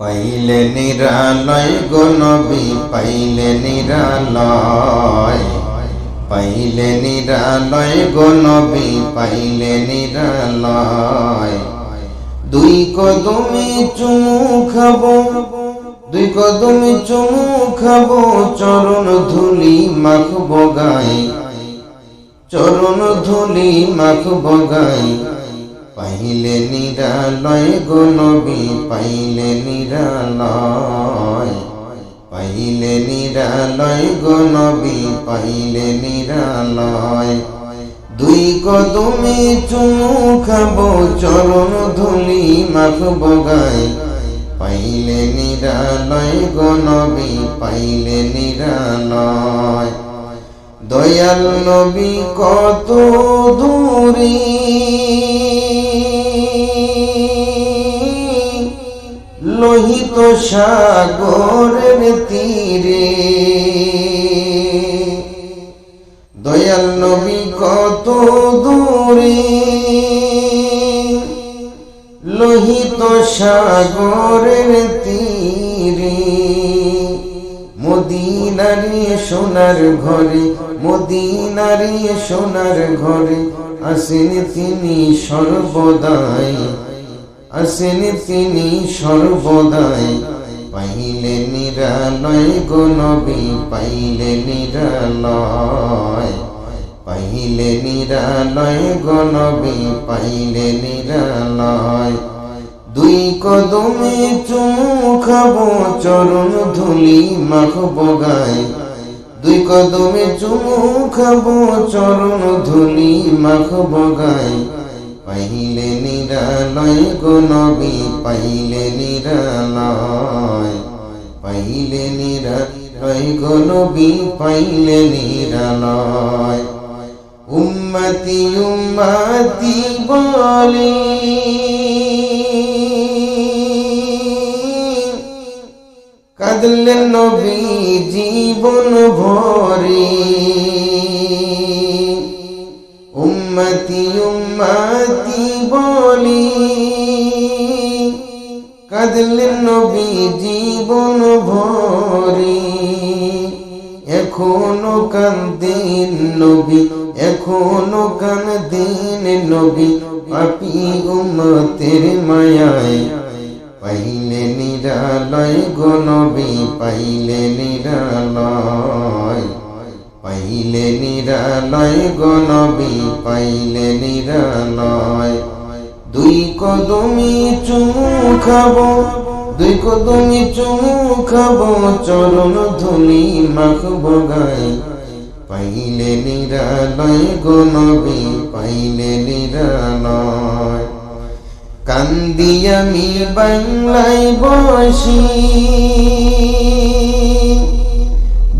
পাইলে নিরালয় গো নবী, পাইলে নিরালয়। পাইলে নিরালয় গো নবী, পাইলে নিরালয়। দুই কদমে চুমু খাব, দুই কদমে চুমু খাব, চরণ ধুলি মাখবো গাই চরণ ধুলি মাখবো গাই পাইলে নিরালয় গো নবী, পাইলে নিরালয়। পাইলে নিরালয় গো নবী, পাইলে নিরালয়। দুই কদমে চুমু খাব, চরণ ধুলি মাখবো গাই পাইলে নিরালয় গো নবী, পাইলে নিরালয়। দয়াল নবী কত দূরে। লোহিত সাগরের তীরে। দয়াল নবী কত দূরে। লোহিত সাগরের তীরে। মদিনারি সোনার ঘরে, মদিনারি সোনার ঘরে আসেন তিনি সর্বদাই। আসেন তিনি সর্বদাই। পাইলে নিরালয় গো পাইলে নিরালয়। পাইলে নিরালয় গো পাইলে নিরালয়। দুই কদমে চুমু খাব, চরণ ধুলি মাখবো গায়। দুই কদমে চুমু খাব, চরণ ধুলি মাখবো গায়। পাইলে নিরালয় গো নবী পাইলে নিরালয়। পাইলে নিরালয় গো নবী পাইলে নিরালয়। উম্মতি উম্মতি বলি, কাঁদলেন নবী জীবন ভরে। উম্মতি উম্মতি কাঁদলেন নবী জীবন ভরে। এখনও কান্দেন নবী, এখনও কান্দেন নবী, পাপি উম্মতের মায়ায়। পাইলে নিরালয় গো নবী পাইলে নিরালয়। পাইলে নিরালয় গো নবী পাইলে নিরালয়। কদমি চুমু খাব, দুই কদমি চুমু খাব, চরণ ধুলি মাখবো গাই পাইলে নিরালয় গো নবী, পাইলে নিরালয়। কান্দি আমি বাংলায় বসি।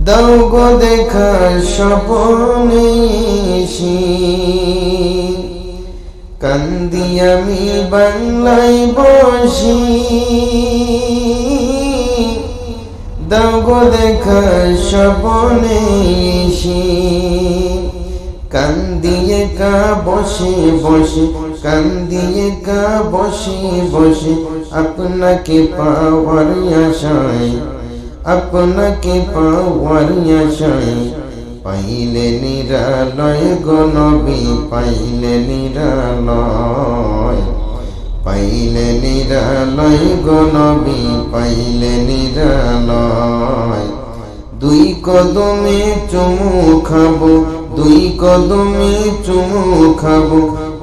দাও গো দেখা স্বপনে কান্দি আমি বাংলায় বসি। দাও গো দেখা স্বপনে কান্দিয়ে কা বসে বসে, কান্দিয়ে কা বসে বসে, আপনাকে পাওয়ার আশায়, আপনাকে পাওয়ার আশায়। পাইলে নিরালয় গো নবী পাইলে নিরালয়। পাইলে নিরালয় গো নবী পাইলে নিরালয়। দুই কদমে চুমু খাব, দুই কদমে চুমু খাব,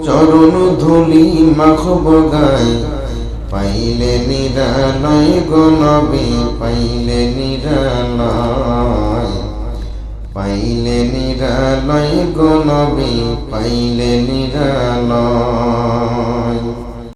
চরণ ধুলি মাখবো গায়। পাইলে নিরালয় গো নবী পাইলে নিরালয়। পাইলে নিরালয় গো নবী পাইলে নিরালয়।